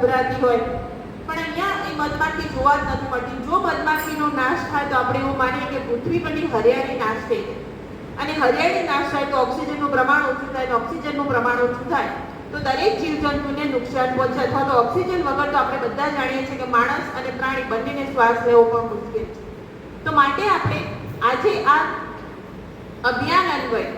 ઉભરાતી હોય. પણ અહીંયા એ મધમાખી જોવા જ નથી મળતી. જો મધમાખીનો નાશ થાય તો આપણે એવું માનીએ કે પૃથ્વી પરની હરિયાળી નાશ થઈ ગઈ અને હરિયાળી નાશ થાય તો ઓક્સિજનનું પ્રમાણ ઓછું થાય ઓક્સિજનનું પ્રમાણ ઓછું થાય, તો દરેક જીવજંતુને નુકસાન પહોંચે અથવા તો ઓક્સિજન વગર તો આપણે બધા જાણીએ છીએ કે માણસ અને પ્રાણી બંનેને શ્વાસ લેવો પણ મુશ્કેલ છે. તો માટે આપણે આજે આ અભિયાન અન્વયે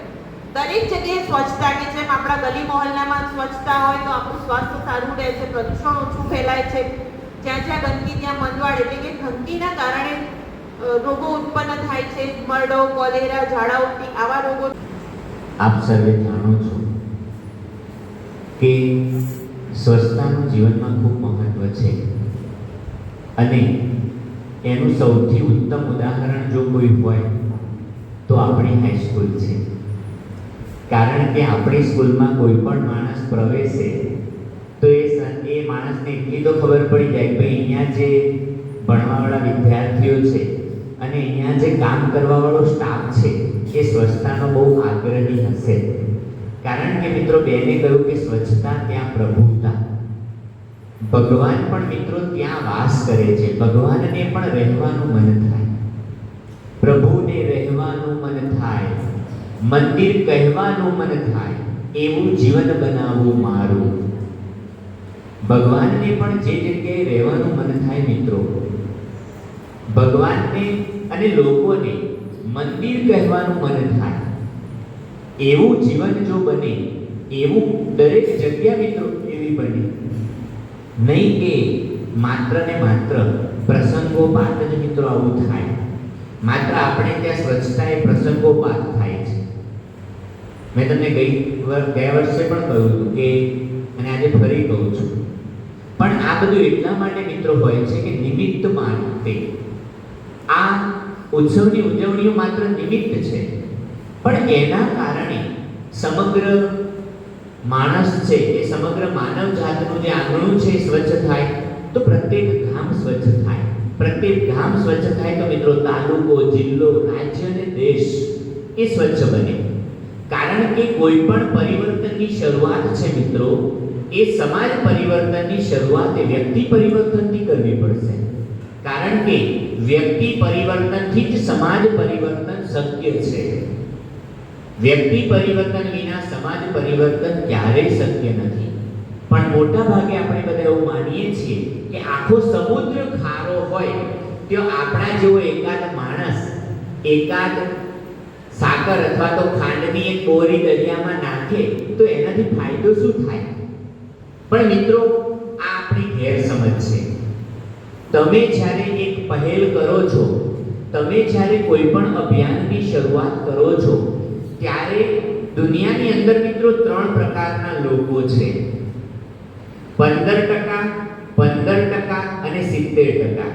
દરેક જગ્યાએ સ્વચ્છતા કે જેમ આપણા ગલી મહોલ્લામાં સ્વચ્છતા હોય તો આપણું સ્વાસ્થ્ય સારું રહે છે, પ્રદૂષણ ઓછું ફેલાય છે. જ્યાં જ્યાં ગંદકી, ત્યાં મંદવાડ એટલે કે ગંદકીના કારણે રોગો ઉત્પન્ન થાય છે. મરડો, કોલેરા, ઝાડા ઉલટી આવા રોગો આપ સર્વે જાણો છો કે સ્વચ્છતાનું જીવનમાં ખૂબ મહત્વ છે. અને એનું સૌથી ઉત્તમ ઉદાહરણ જો કોઈ હોય તો આપણી હાઈસ્કૂલ છે. કારણ કે આપણી સ્કૂલમાં કોઈ પણ માણસ પ્રવેશે, તો એ એ માણસને એટલી તો ખબર પડી જાય ભાઈ અહીંયા જે ભણવાવાળા વિદ્યાર્થીઓ છે અને અહીંયા જે કામ કરવાવાળો સ્ટાફ છે, એ સ્વચ્છતાનો બહુ આગ્રહી હશે. કારણ કે મિત્રો બેને કહ્યું કે સ્વચ્છતા ત્યાં પ્રભુતા. ભગવાન પણ મિત્રો ત્યાં વાસ કરે છે, ભગવાનને પણ રહેવાનું મન થાય. પ્રભુને રહેવાનું મન થાય. મંદિર કહેવાનું મન થાય, એવું જીવન બનાવવું મારું. ભગવાનને પણ જે જગ્યાએ રહેવાનું મન થાય મિત્રો, ભગવાનને અને લોકોને મંદિર કહેવાનું મન થાય. એવું જીવન જો બને, એવું દરેક જગ્યા મિત્રો એવી બને. નહીં કે માત્ર ને માત્ર પ્રસંગોપાત જ મિત્રો આવું થાય. માત્ર આપણે ત્યાં સ્વચ્છતા એ પ્રસંગોપાત મેં તમને ગઈ ગયા વર્ષે પણ કહ્યું હતું કે, અને આજે ફરી કહું છું. પણ આ બધું એટલા માટે મિત્રો હોય છે કે નિમિત્ત માટે આ ઉત્સવની ઉજવણીઓ માત્ર નિમિત્ત છે. પણ એના કારણે સમગ્ર માણસ છે, એ સમગ્ર માનવ જાતનું જે આંગણું છે સ્વચ્છ થાય, તો પ્રત્યેક ગામ સ્વચ્છ થાય. પ્રત્યેક ગામ સ્વચ્છ થાય તો મિત્રો તાલુકો, જિલ્લો, રાજ્ય અને દેશ એ સ્વચ્છ બને. કારણ કે કોઈ પણ પરિવર્તનની શરૂઆત છે મિત્રો, એ સમાજ પરિવર્તનની શરૂઆત એ વ્યક્તિ પરિવર્તનથી કરવી પડશે. કારણ કે વ્યક્તિ પરિવર્તનથી જ સમાજ પરિવર્તન શક્ય છે. વ્યક્તિ પરિવર્તન વિના સમાજ પરિવર્તન ક્યારેય શક્ય નથી. પણ મોટા ભાગે આપણે બધા એવું માનીએ છીએ કે આખો સમુદ્ર ખારો હોય, તો આપણા જેવો એકાદ માણસ, એકાદ સાકર અથવા તો ખાંડની એક બોરી દરિયામાં નાખે, તો એનાથી ફાયદો શું થાય? પણ મિત્રો, આ આપણી ગેરસમજ છે. તમે જ્યારે એક પહેલ કરો છો, તમે જ્યારે કોઈ પણ અભિયાનની શરૂઆત કરો છો, ત્યારે દુનિયાની અંદર મિત્રો ત્રણ પ્રકારના લોકો છે. પંદર ટકા પંદર ટકા અને સિત્તેર ટકા.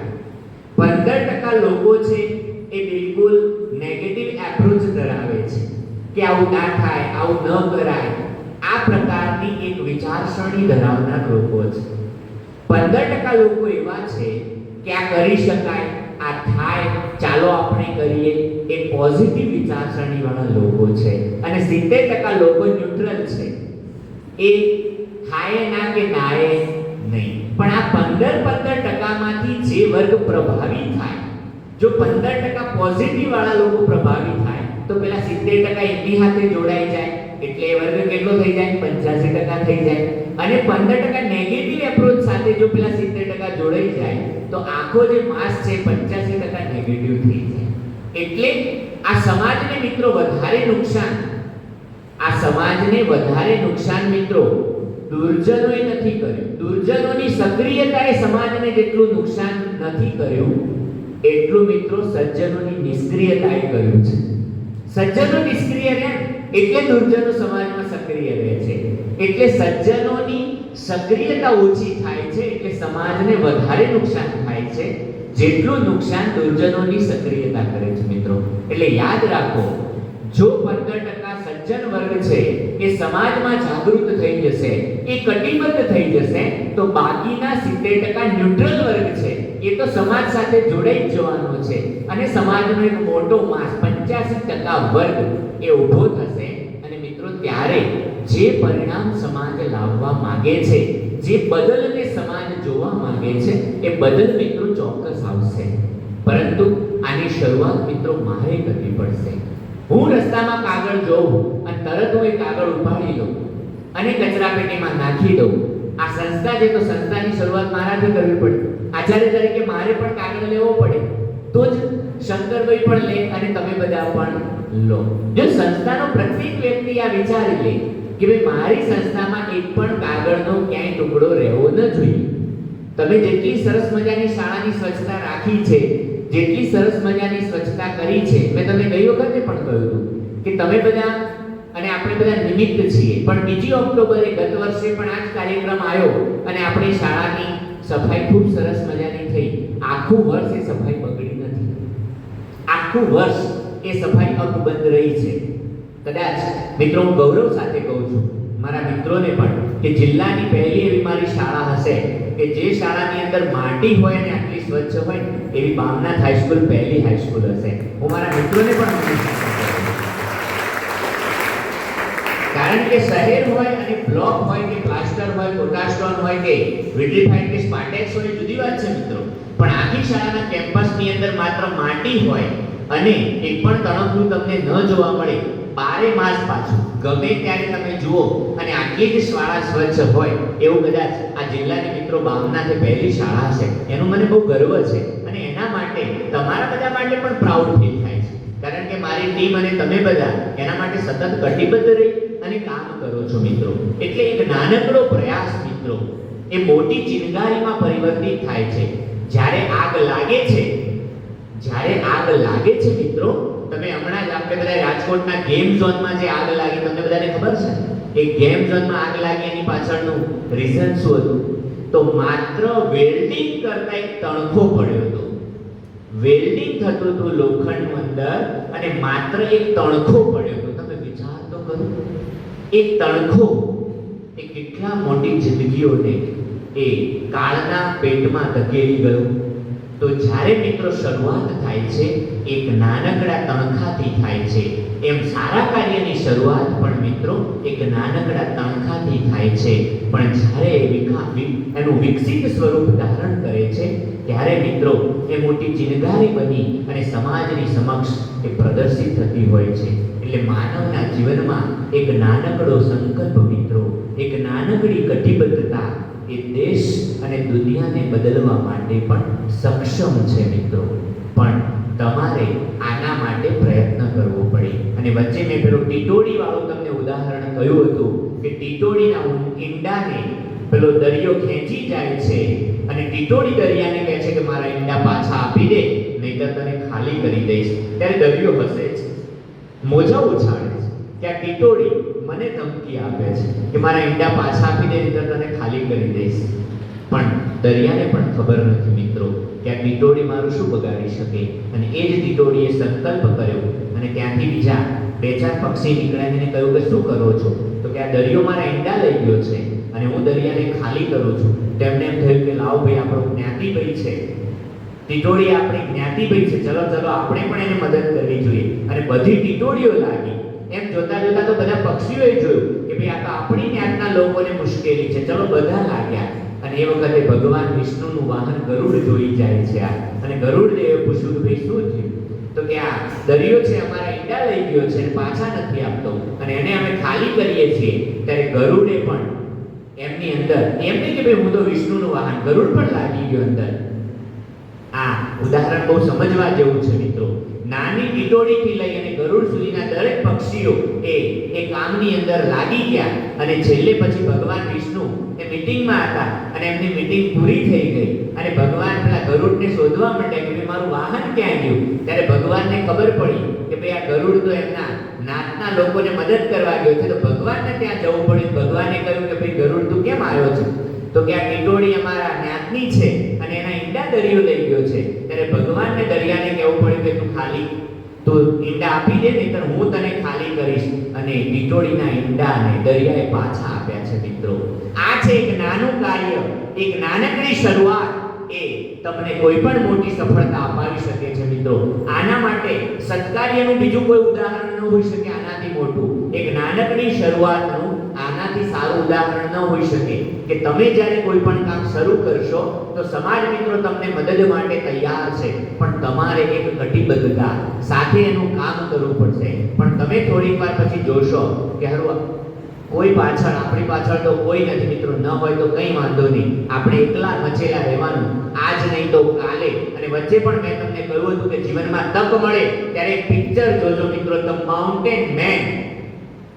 પંદર ટકા લોકો છે એ બિલકુલ નેગેટિવ એપ્રોચ ધરાવે છે. કે આવું ના થાય, આવું ન કરાય. આ પ્રકારની એક વિચારસરણી ધરાવનાર લોકો છે. પંદર ટકા લોકો એવા છે કે આ કરી શકાય, આ થાય, ચાલો આપણે કરીએ. એ પોઝિટિવ વિચારસરણી વાળા લોકો છે. અને સિત્તેર ટકા લોકો ન્યુટ્રલ છે. એ થાય ના કે નાય નહીં. પણ આ પંદર પંદર ટકામાંથી જે વર્ગ પ્રભાવી થાય જો પંદર ટકા પોઝિટિવ વાળા લોકો પ્રભાવિત થાય, તો પેલા સિત્તેર ટકા એમની સાથે જોડાઈ જાય, એટલે વર્ગ કેટલો થઈ જાય? પંચ્યાસી ટકા થઈ જાય. અને પંદર ટકા નેગેટિવ એપ્રોચ સાથે જો પેલા સિત્તેર ટકા જોડાઈ જાય, તો આખો જે માસ છે પંચ્યાસી ટકા નેગેટિવ થઈ જાય. એટલે આ સમાજને મિત્રો વધારે નુકસાન, આ સમાજને વધારે નુકસાન મિત્રો દુર્જનોએ નથી કર્યું. દુર્જનોની સક્રિયતાએ સમાજને જેટલું નુકસાન નથી કર્યું એટલું મિત્રો સજ્જનોની નિષ્ક્રિયતાએ કર્યું છે. સજ્જનો નિષ્ક્રિય રહે એટલે દુર્જનો સમાજમાં સક્રિય રહે છે. એટલે સજ્જનોની સક્રિયતા ઓછી થાય છે, એટલે સમાજને વધારે નુકસાન થાય છે. જેટલું નુકસાન દુર્જનોની સક્રિયતા કરે છે મિત્રો. એટલે યાદ રાખો, જો પંદર ટકા સજ્જન વર્ગ છે, એ સમાજમાં જાગૃત થઈ જશે, એ કટિબદ્ધ થઈ જશે, તો બાકીના સિત્તેર ટકા ન્યુટ્રલ વર્ગ છે, એ તો સમાજ સાથે જોડાઈ જવાનો છે. અને સમાજનો એક મોટો માસ પંચ્યાસી ટકા વર્ગ એ ઊભો થશે, અને મિત્રો ત્યારે જે પરિણામ સમાજ લાવવા માંગે છે, જે બદલને સમાન જોવા માંગે છે, એ બદલ મિત્રો ચોક્કસ આવશે. પરંતુ આની શરૂઆત મિત્રો મારે કરવી પડશે. હું રસ્તામાં કાગળ જોઉં તરત હું એ કાગળ ઉપાડી લઉં અને કચરાપેટીમાં નાખી દઉં આ સંસ્થા છે તો સંસ્થાની શરૂઆત મારાથી કરવી પડે. આચાર્ય તરીકે મારે પણ કાગળ લેવો પડે, તો જ શંકરભાઈ પણ લે અને તમે બધા પણ લો. જો સંસ્થાનો પ્રત્યેક વ્યક્તિ આ વિચારી લે કે ભાઈ મારી સંસ્થામાં એક પણ કાગળનો ક્યાંય ટુકડો રહેવો ન જોઈએ. તમે જેટલી સરસ મજાની શાળાની સ્વચ્છતા રાખી છે, જેટલી સરસ મજાની સ્વચ્છતા કરી છે, મેં તમને ગઈ વખતે પણ કહ્યું હતું કે તમે બધા અને આપણે બધા નિમિત્ત છીએ. પણ બીજી ઓક્ટોબરે ગત વર્ષે પણ આ જ કાર્યક્રમ આવ્યો અને આપણી શાળાની સફાઈ ખૂબ સરસ મજાની થઈ. આખું વર્ષ એ સફાઈ બગડી નથી. આખું વર્ષ એ સફાઈ અકબંધ રહી છે. કદાચ મિત્રો હું ગૌરવ સાથે કહું છું, મારા મિત્રોને પણ, કે જિલ્લાની પહેલી એવી મારી શાળા હશે કે જે શાળાની અંદર માટી હોય અને આટલી સ્વચ્છ હોય, એવી બામનાથ હાઈસ્કૂલ પહેલી હાઈસ્કૂલ હશે. હું મારા મિત્રોને પણ હંમેશા કહું છું. કારણ કે શહેર હોય અને બ્લોક હોય કે પ્લાસ્ટર હોય પોટાસ્ટોન હોય કે વિટ્રીફાઈડ કે સ્પાટેક્સ હોય જુદી વાત છે મિત્રો. પણ આખી શાળાના કેમ્પસની અંદર માત્ર માટી હોય અને એક પણ તણકનું તમને ન જોવા મળે, બારે માસ પાછું. ગમે ત્યારે તમે જુઓ અને આટલી જ શાળા સ્વચ્છ હોય, એવું કદાચ આ જિલ્લાની મિત્રો ભાવનાથી પહેલી શાળા છે એનું મને બહુ ગર્વ છે અને એના માટે તમારા બધા માટે પણ પ્રાઉડ ફીલ થાય છે. કારણ કે મારી ટીમ અને તમે બધા એના માટે સતત કટિબદ્ધ રહી અને કામ કરો છો મિત્રો. એટલે એક નાનકડો પ્રયાસ મિત્રો, એ મોટી ચિનગારીમાં પરિવર્તિત થાય છે. જ્યારે આગ લાગે છે, જ્યારે આગ લાગે છે મિત્રો, તમે હમણાં જ આપણે બધા રાજકોટના ગેમ ઝોનમાં જે આગ લાગી, તમને બધાને ખબર છે? એ ગેમ ઝોનમાં આગ લાગી, એની પાછળનું રીઝન શું હતું? તો માત્ર વેલ્ડિંગ કરતા એક તણખો પડ્યો હતો. વેલ્ડિંગ થતું હતું લોખંડનું અંદર અને માત્ર એક તણખો પડ્યો હતો તમે વિચાર તો કરો એક તણખો એ કેટલા મોટી જિંદગીઓને એ કાળના પેટમાં ધકેલી ગયો. તો જ્યારે મિત્રો શરૂઆત થાય છે, એક નાનકડા તણખાથી થાય છે. એમ સારા કાર્યની શરૂઆત પણ મિત્રો એક નાનકડા તણખાથી થાય છે. પણ જ્યારે એનું વિકસિત સ્વરૂપ ધારણ કરે છે, ત્યારે મિત્રો એ મોટી ચિનગારી બની અને સમાજની સમક્ષ એ પ્રદર્શિત થતી હોય છે. એટલે માનવના જીવનમાં એક નાનકડો સંકલ્પ મિત્રો, એક નાનકડી કટિબદ્ધતા એ દેશ અને દુનિયાને બદલવા માટે પણ સક્ષમ છે મિત્રો. પણ તમારે આના માટે પ્રયત્ન કરવો પડે. અને વચ્ચે મેં પેલો ટીટોડી વાળું તમને ઉદાહરણ કહ્યું હતું કે ટીટોડીના ઈંડાને પેલો દરિયો ખેંચી જાય છે અને ટીટોડી દરિયાને કહે છે કે મારા ઈંડા પાછા આપી દે, નહીંતર તને ખાલી કરી દઈશ. ત્યારે દરિયો હસે છે મોજા ઉછાળે છે. ત્યાં ટીટોડી મને ધમકી આપે છે કે મારા ઈંડા પાછા આપી દે અંદર તને ખાલી કરી દઈશ. પણ દરિયાને પણ ખબર નથી મિત્રો કે આ ટીટોડી મારું શું બગાડી શકે. અને એ જ ટીટોડીએ સંકલ્પ કર્યો અને ત્યાંથી બીજા બે ચાર પક્ષી નીકળ્યા અને કહ્યું કે શું કરો છો? તો કે આ દરિયો મારા ઈંડા લઈ ગયો છે અને હું દરિયાને ખાલી કરું છું. તેમને એમ થયું કે લાવ ભાઈ, આપણો જ્ઞાતિભાઈ છે. ટીટોળી આપણી જ્ઞાતિભાઈ છે. ચલો ચલો, આપણે પણ એને મદદ કરવી જોઈએ. અને બધી ટીટોળીઓ લાગી. એમ જોતા જોતા તો બધા પક્ષીઓએ જોયું કે ભાઈ આ તો આપણી જ્ઞાતના લોકોને મુશ્કેલી છે. ચલો બધા લાગ્યા. અને એ વખતે ભગવાન વિષ્ણુનું વાહન ગરુડ જોઈ જાય છે આ. અને ગરુડ દેવે પૂછ્યું કે ભાઈ શું થયું? તો કે આ દરિયો છે, અમારા ઈંડા લઈ ગયો છે અને પાછા નથી આપતો. અને એને અમે ખાલી કરીએ છીએ. ત્યારે ગરુડે પણ એમની અંદર એમ નહીં કે ભાઈ હું તો વિષ્ણુનું વાહન ગરુડ પણ લાગી ગયો અંદર. આ ઉદાહરણ બહુ સમજવા જેવું છે મિત્રો. નાની ટીટોડીથી લઈ અને ગરુડ સુધીના દરેક પક્ષીઓ એ એ કામની અંદર લાગી ગયા અને છેલ્લે પછી ભગવાન વિષ્ણુ એ મીટિંગમાં હતા અને એમની મીટિંગ પૂરી થઈ ગઈ. અને ભગવાન પેલા ગરુડને શોધવા માંડ્યા કે મારું વાહન ક્યાં ગયું? ત્યારે ભગવાનને ખબર પડી કે ભાઈ, આ ગરુડ તો એમના નાતના લોકોને મદદ કરવા ગયો છે. તો ભગવાનને ત્યાં જવું પડ્યું. ભગવાને કહ્યું કે ભાઈ, ગરુડ, તું કેમ આવ્યો છે? તો કે આ ટીટોડી અમારા જ્ઞાતની છે અને એના ઈંડા દરિયો લઈ ગયો છે. ત્યારે ભગવાનને દરિયાને કહેવું પડ્યું કે તું ખાલી, તો ઈંડા આપી દે, નહીંતર હું તને ખાલી કરીશ. અને ટીટોડીના ઈંડાને દરિયાએ પાછા આપ્યા છે મિત્રો. આ છે એક નાનું કાર્ય, એક નાનકડી શરૂઆત. તમને કોઈ પણ મોટી સફળતા અપાવી શકે છે મિત્રો. આના માટે સત્કાર્યનું બીજું કોઈ ઉદાહરણ ન હોઈ શકે આનાથી મોટું. એક નાનકડી શરૂઆતનું આનાથી સારું ઉદાહરણ ન હોઈ શકે. કે તમે જ્યારે કોઈ પણ કામ શરૂ કરશો, તો સમાજ મિત્રો તમને મદદ માટે તૈયાર છે. પણ તમારે એક કટિબદ્ધતા સાથે એનું કામ કરવું પડશે. પણ તમે થોડીક વાર પછી જોશો કે હરવા કોઈ પાછળ, આપણી પાછળ તો કોઈ નથી મિત્રો. ન હોય તો કંઈ વાંધો નહીં. આપણે એકલા મચેલા રહેવાનું. આજ નહીં તો કાલે. અને વચ્ચે પણ મેં તમને કહ્યું હતું કે જીવનમાં તક મળે ત્યારે એક પિક્ચર જોજો મિત્રો. The mountain man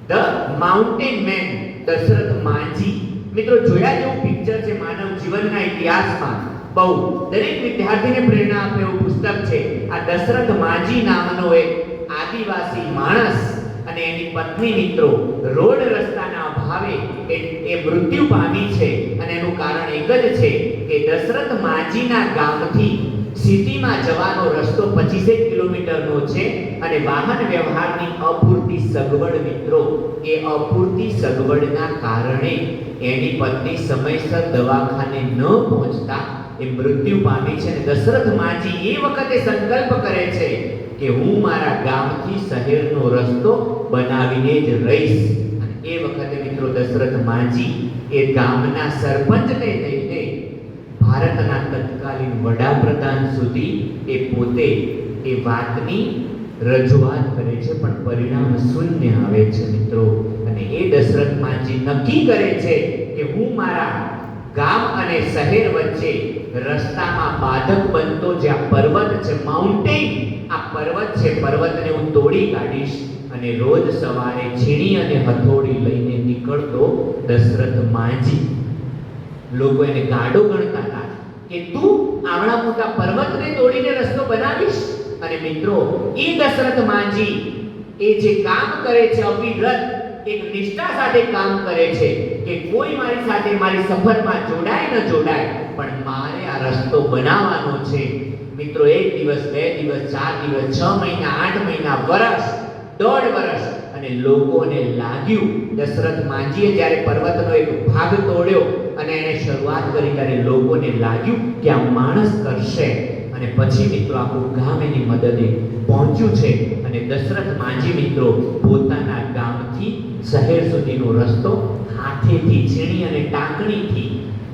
the mountain man Dashrath Manjhi મિત્રો, જોયા જેવું પિક્ચર છે માનવ જીવનના ઇતિહાસમાં. બહુ. દરેક વિદ્યાર્થીને પ્રેરણા આપે એવું પુસ્તક છે. આ દશરથ માંઝી નામનો એક આદિવાસી માણસ અને એની પત્ની મિત્રો રોડ રસ્તાના અભાવે એ એ મૃત્યુ પામી છે અને એનું કારણ એક જ છે કે દશરથ માજીના ગામથી સિટીમાં જવાનો રસ્તો 25 કિલોમીટરનો છે અને વાહન વ્યવહારની અપૂરતી સગવડ મિત્રો, એ અપૂરતી સગવડના કારણે એની પત્ની સમયસર દવાખાને ન પહોંચતા એ મૃત્યુ પામી છે અને દશરથ માજી એ વખતે સંકલ્પ કરે છે કે હું મારા ગામથી શહેરનો રસ્તો બનાવીને જ રહીશ. અને એ વખતે મિત્રો દશરથ માજી એ ગામના સરપંચને લઈને ભારતના તત્કાલીન વડાપ્રધાન સુધી એ પોતે એ વાતની રજૂઆત કરે છે, પણ પરિણામ શૂન્ય આવે છે મિત્રો. અને એ દશરથ માજી નક્કી કરે છે કે હું મારા ગામ અને શહેર વચ્ચે રસ્તામાં બાધક બનતો જે આ પર્વત છે માઉન્ટેન આ પર્વત છે, પર્વતને હું તોડી કાઢીશ અને રોજ સવારે છીણી અને હથોડી લઈને નીકળતો દશરથ માંજી. લોકો એને ગાડો ગણતા હતા કે તું આવડા મોટા પર્વતને તોડીને રસ્તો બનાવીશ? અને મિત્રો, એ દશરથ માંજી એ જે કામ કરે છે અવિરત એક નિષ્ઠા સાથે કામ કરે છે કે કોઈ મારી સાથે મારી સફરમાં જોડાય ન જોડાય. પણ મારે આ રસ્તો બનાવવાનો છે. મિત્રો, એક દિવસ, બે દિવસ, ચાર દિવસ, છ મહિના, આઠ મહિના વર્ષ દોઢ વર્ષ અને લોકોને લાગ્યું, દશરથ માંજીએ જ્યારે પર્વતનો એક ભાગ તોડ્યો અને એને શરૂઆત કરી ત્યારે લોકોને લાગ્યું કે આ માણસ કરશે. અને પછી, મિત્રો, આખું ગામ એની મદદે પહોંચ્યું છે. અને દશરથ માંજી, મિત્રો, પોતાના ગામથી શહેર સુધીનો રસ્તો હાથેથી, છીણી અને ટાંકણીથી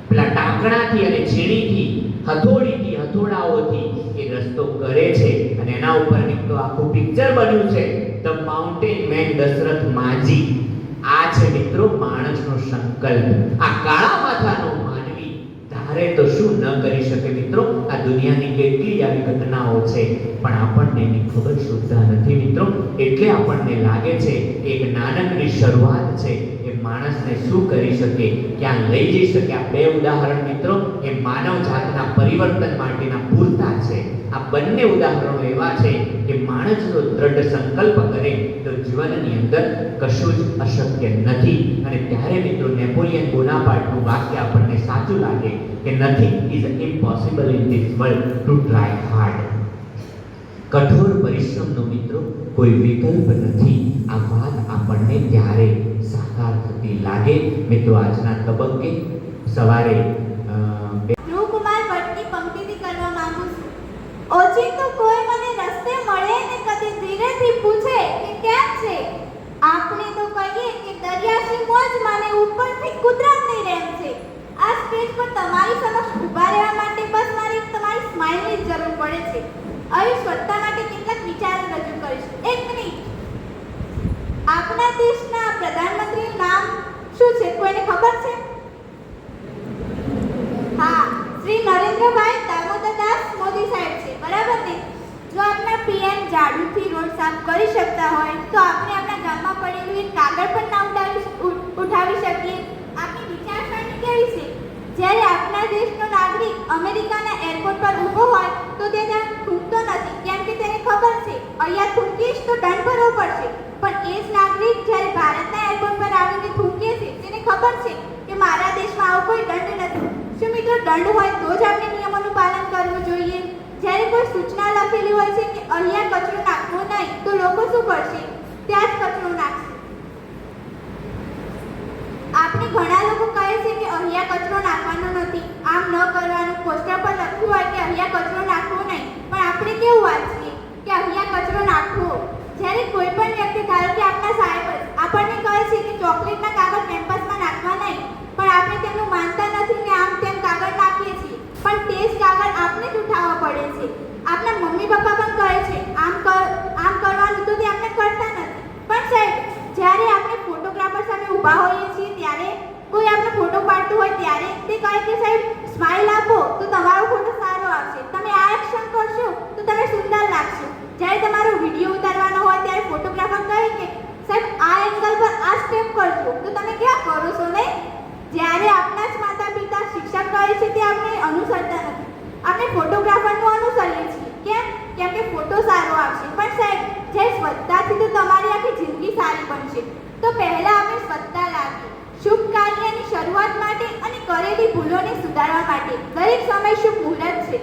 પેલા ટાંકણાથી અને છીણીથી, હથોડીથી, હથોડાઓથી એ રસ્તો કરે છે અને એના ઉપર નીકળો આખું પિક્ચર બન્યું છે ધ માઉન્ટેન મેન દશરથ માજી. આ છે મિત્રો માણસનો સંકલ્પ. આ કાળા માથાનો માનવી ધારે તો શું ન કરી શકે મિત્રો? આ દુનિયાની કેટલી આવી ઘટનાઓ છે, પણ આપણને એની ખબર સુદ્ધા નથી મિત્રો. એટલે આપણને લાગે છે એક નાનકડી શરૂઆત છે, એ માણસને શું કરી શકે, ક્યાં લઈ જઈ શકે? આ બે ઉદાહરણ મિત્રો, એ માનવ જાતના પરિવર્તન માટેના પૂરતા છે. આ બંને ઉદાહરણો એવા છે કે માણસનો દ્રઢ સંકલ્પ કરે તો જીવનની અંદર કશું જ અશક્ય નથી. અને ત્યારે મિત્રો નેપોલિયન બોનાપાર્ટનું વાક્ય આપણને સાચું લાગે કે nothing is impossible in this world to try hard કઠોર પરિશ્રમનો મિત્રો કોઈ વિકલ્પ નથી. આ વાત આપણને ત્યારે સાકાર થતી લાગે. મિત્રો, આજના તબક્કે સવારે ધ્રુવકુમાર ભટ્ટની પંક્તિથી કરવા માંગુ છું. ઓચિંતો કોઈ મને રસ્તે મળે ને કદી ધીરેથી પૂછે કે કેમ છે? આપણે તો કહીએ કે દરિયાની મોજ માને ઉપરથી કુદરતની રહેમ છે. આ સ્ટેજ પર તમારી સમક્ષ ઊભા રહેવા માટે બસ મારી, તમારી સ્માઇલની જરૂર પડે છે. આવી સ્વચ્છતા માટે કેટલાક વિચારો રજૂ કરીશ. એક મિનિટ. આપણા દેશના પ્રધાનમંત્રીનું નામ શું છે? કોઈને ખબર છે? હા, શ્રી નરેન્દ્રભાઈ દામોદરદાસ મોદી સાહેબ છે, બરાબર ને? જો આપણા પીએમ ઝાડુથી રોડ સાફ કરી શકતા હોય, તો આપણે આપણા ગામમાં પડેલું એક કાગળ પણ ના ઉઠાવી ઉઠાવી શકીએ. આપણી વિચારસરણી કેવી છે? જ્યારે આપણા દેશનો નાગરિક અમેરિકાના એરપોર્ટ પર ઊભો હોય, તો તે ત્યાં થૂંકતો નથી, કેમ કે તેને ખબર છે, અહીંયા થૂંકીશ તો દંડ ભરવો પડશે. પણ એ જ નાગરિક જ્યારે ભારતના એરપોર્ટ પર આવીને થૂંકે છે, તેને ખબર છે કે મારા દેશમાં આવો કોઈ દંડ નથી. શું મિત્રો, દંડ હોય તો જ આપણે નિયમોનું પાલન કરવું જોઈએ? જ્યારે કોઈ સૂચના લખેલી હોય છે કે અહીંયા કચરો નાખવો નહીં, તો લોકો શું કરશે? ત્યાં જ કચરો નાખશે. આપણે ઘણા લોકો કહે છે કે અહીંયા કચરો નાખવાનો નથી. આમ ન કરવાનું. પોસ્ટર પર લખ્યું હોય કે અહીંયા કચરો નાખવો નહીં. પણ આપણે કેવું વાંચીએ કે અહીંયા કચરો નાખવો? જ્યારે કોઈ પણ વ્યક્તિ ધારો કે આપણા સાહેબ, આપણને કહે છે કે ચોકલેટના કાગળ કેમ્પસમાં નાખવા નહીં કે, સાહેબ, આ એંગલ પર આ સ્ટેપ કરજો. તો તમે ક્યાં કરો છો ને? જ્યારે આપણા જ માતા પિતા શિક્ષક કહે છે તે આપણે અનુસરતા નથી. આપણે ફોટોગ્રાફરનું અનુસરીએ છીએ. કેમ? કેમ કે ફોટો સારો આવશે. પણ સાહેબ જે સ્વચ્છતાથી તો તમારી આખી જિંદગી સારી બનશે. તો પહેલા આપણે સ્વચ્છતા લાવીએ. શુભ કાર્યની શરૂઆત માટે અને કરેલી ભૂલોને સુધારવા માટે. દરેક સમય શુભ મુહૂર્ત છે.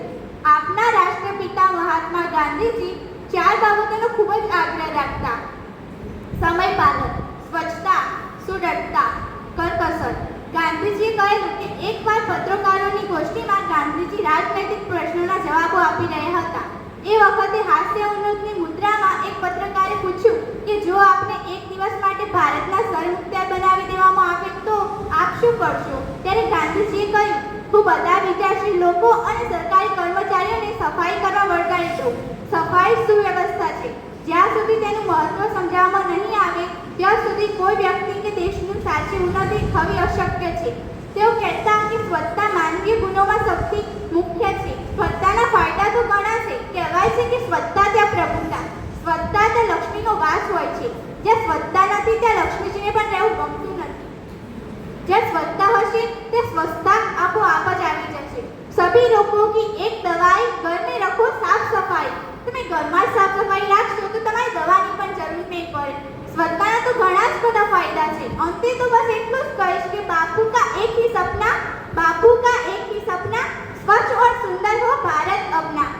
આપના રાષ્ટ્રપિતા મહાત્મા ગાંધીજી ચાર બાબતોનો ખૂબ જ આગ્રહ રાખતા. સમય પાલન સ્વચ્છતા સુડટતા કરકસર. ગાંધીજીએ કહ્યું કે એકવાર પત્રકારોની ગોષ્ઠીમાં ગાંધીજી રાજનૈતિક પ્રશ્નોના જવાબો આપી રહ્યા હતા. એ વખતે હાસ્ય ઉન્નતની મુદ્રામાં એક પત્રકારે પૂછ્યું કે જો આપને એક દિવસ માટે ભારતના સરમુખત્યાર બનાવી દેવામાં આવે તો આપ શું કરશો? ત્યારે ગાંધીજીએ કહ્યું, હું બધા વિચારશીલ લોકો અને સરકારી કર્મચારીઓને સફાઈ કરવા વળગાડી દઉં સફાઈ સુવ્યવસ્થા છે જ્યાં સુધી તેનું મહત્વ સમજાવવામાં નહીં આવે ત્યાં સુધી કોઈ વ્યક્તિ કે દેશનું સાચી ઉન્નતિ થવી અશક્ય છે. તેઓ કહેતા કે સ્વચ્છતા માનવીય ગુણોમાં સૌથી મુખ્ય છે. સ્વચ્છતાના ફાયદા તો ઘણા છે. કહેવાય છે કે સ્વચ્છતા ત્યાં પ્રભુતા. સ્વચ્છતા ત્યાં લક્ષ્મીનો વાસ હોય છે. જે સ્વચ્છતા નથી, ત્યાં લક્ષ્મીજીને પણ રહેવું ગમતું નથી. જે સ્વચ્છતા હશે તે સ્વચ્છતા આપોઆપ જ આવી જશે સભી લોકો કે એક દવાઈ ઘરને રખો સાફ સફાઈ. તમે ઘરમાં સાફ સફાઈ રાખશો તો તમારી દવાની પણ જરૂર નહીં પડે. સ્વતંત્રતા તો ઘણા જ બધા ફાયદા છે. અંતે તો બસ એટલું જ કહીશ કે બાપુ કા એક હી સપના બાપુ કા એક હી સપના, સ્વચ્છ ઓર સુંદર હો ભારત અપના.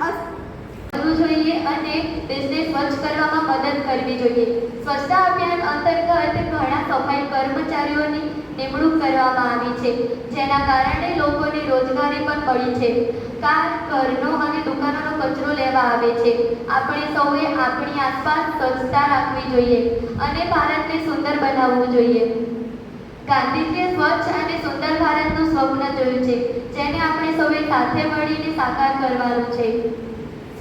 કરવું જોઈએ અને દેશને સ્વચ્છ કરવામાં મદદ કરવી જોઈએ. સ્વચ્છતા અભિયાન અંતર્ગત ઘણા સફાઈ કર્મચારીઓની નિમણૂક કરવામાં આવી છે, જેના કારણે લોકોને રોજગારી પણ મળી છે. કાર, ઘરનો અને દુકાનોનો કચરો લેવા આવે છે. આપણે સૌએ આપણી આસપાસ સ્વચ્છતા રાખવી જોઈએ અને ભારતને સુંદર બનાવવું જોઈએ. ગાંધીજીએ સ્વચ્છ અને સુંદર ભારતનું સ્વપ્ન જોયું છે, જેને આપણે સૌએ સાથે મળીને સાકાર કરવાનું છે.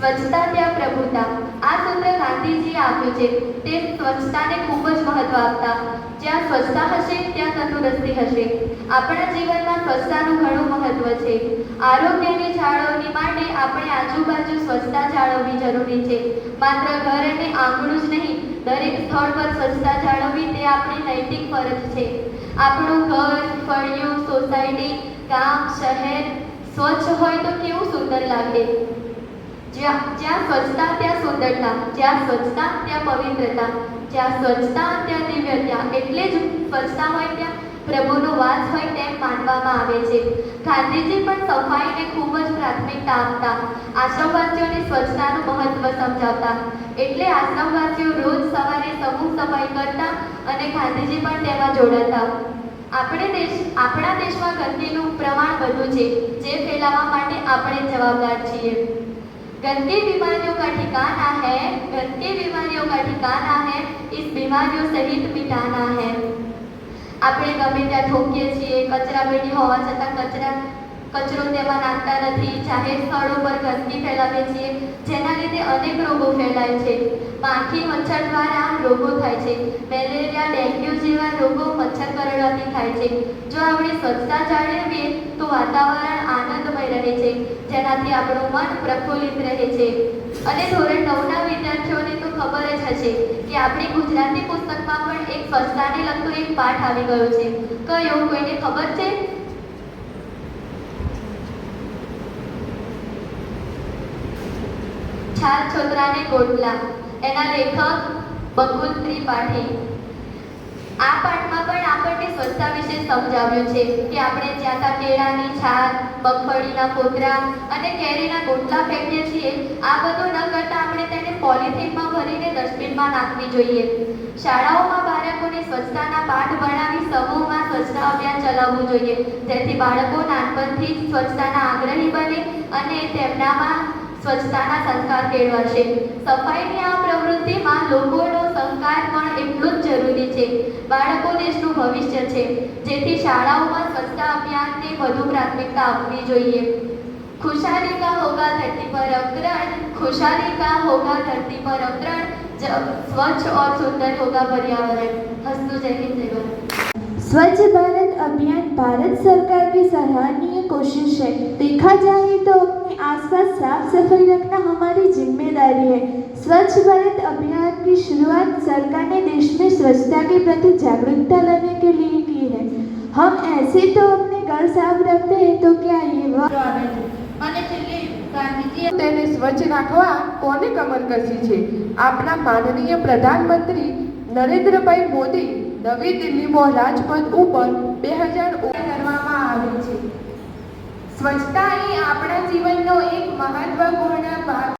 સ્વચ્છતા ત્યાં પ્રભુતા. આ સૂત્ર ગાંધીજીએ આપ્યું છે. તે સ્વચ્છતાને ખૂબ જ મહત્વ આપતા. જ્યાં સ્વચ્છતા હશે, ત્યાં તંદુરસ્તી હશે. આપણા જીવનમાં સ્વચ્છતાનું ઘણું મહત્વ છે. આરોગ્યની જાળવણી માટે આપણે આજુબાજુ સ્વચ્છતા જાળવવી જરૂરી છે. માત્ર ઘર અને આંગણું જ નહીં, દરેક સ્થળ પર સ્વચ્છતા જાળવવી તે આપણી નૈતિક ફરજ છે. આપણું ઘર, ફળિયું, સોસાયટી, ગામ, શહેર સ્વચ્છ હોય તો કેવું સુંદર લાગે? જ્યાં જ્યાં સ્વચ્છતા ત્યાં સુંદરતા, જ્યાં સ્વચ્છતા ત્યાં પવિત્રતા, જ્યાં સ્વચ્છતા ત્યાં દિવ્યતા, એટલે જ સ્વચ્છતા હોય ત્યાં પ્રભુનો વાસ હોય તેમ માનવામાં આવે છે. ગાંધીજી પણ સફાઈને ખૂબ જ પ્રાથમિકતા આપતા. આશ્રમવાસીઓને સ્વચ્છતાનું મહત્વ સમજાવતા. એટલે આશ્રમવાસીઓ રોજ સવારે સમૂહ સફાઈ કરતા અને ગાંધીજી પણ તેમાં જોડાતા. આપણે દેશ, આપણા દેશમાં ગંદકીનું પ્રમાણ વધુ છે. જે ફેલાવવા માટે આપણે જવાબદાર છીએ. गंदगी बीमारियों का ठिकाना है गंदगी बीमारियों का ठिकाना है इस बीमारियों सहित मिटाना है આપણે ગમે ત્યાં ઠોકીએ છીએ કચરા પેટી હોવા છતાં કચરા કચરો તેમાં નાખતા નથી. જાહેર સ્થળો પર ગંદકી ફેલાવીએ છીએ જેના લીધે અનેક રોગો ફેલાય છે. માખી મચ્છર દ્વારા રોગો થાય છે. મેલેરિયા, ડેન્ગ્યુ જેવા રોગો મચ્છર કરડવાથી થાય છે. જો આપણે સ્વચ્છતા જાળવીએ તો વાતાવરણ આનંદમય રહે છે, જેનાથી આપણું મન પ્રફુલ્લિત રહે છે. અને ધોરણ નવના વિદ્યાર્થીઓને તો ખબર જ હશે કે આપણી ગુજરાતી પુસ્તકમાં પણ એક સ્વચ્છતાને લગતો એક પાઠ આવી ગયો છે. કયો કોઈને ખબર છે? છાલ છોતરાને ગોટલા એના લેખક બકુલ ત્રિપાઠી. આ પાઠમાં પણ આપણને સ્વચ્છતા વિશે સમજાવ્યું છે કે આપણે જ્યાં ત્યાં કેળાની છાલ, મગફળીના કોતરા અને કેરીના ગોટલા ફેંકીએ છીએ, આ બધું ન કરતા આપણે તેને પોલિથીનમાં ભરીને ડસ્ટબિનમાં નાખવી જોઈએ. શાળાઓમાં બાળકોને સ્વચ્છતાના પાઠ ભણાવી સમૂહમાં સ્વચ્છતા અભિયાન ચલાવવું જોઈએ. જેથી બાળકો નાનપણથી સ્વચ્છતાના આગ્રહી બને અને તેમનામાં સ્વચ્છતાના સંસ્કાર કેળવાશે સફાઈની આ પ્રવૃત્તિમાં લોકોનો સહકાર પણ એટલું જ જરૂરી છે બાળકો દેશનું ભવિષ્ય છે જેથી શાળાઓમાં સ્વચ્છતા અભિયાનને વધુ પ્રાથમિકતા આપવી જોઈએ खुशहाली का होगा धरती पर अवतरण खुशहाली का होगा धरती पर अवतरण जब स्वच्छ और सुंदर होगा पर्यावरण हस्तु जय हिंद जय भारत સ્વચ્છ ભારત अभियान भारत सरकार की सराहनीय कोशिश है देखा जाए तो अपने आसपास साफ सफाई रखना हमारी जिम्मेदारी है स्वच्छ भारत अभियान की शुरुआत सरकार ने देश में स्वच्छता के प्रति जागरूकता लाने के लिए की है हम ऐसे तो अपने घर साफ रखते हैं तो क्या ये वह આવે છે અને છેલ્લે ગાંધીજીએ તેને સ્વચ્છ રાખવા કોને કમર કસી છે આપણા માનનીય પ્રધાનમંત્રી નરેન્દ્રભાઈ મોદી નવી દિલ્હીમાં રાજપથ ઉપર બે હજાર કરવામાં આવે છે સ્વચ્છતા એ આપણા જીવનનો એક મહત્વપૂર્ણ ભાગ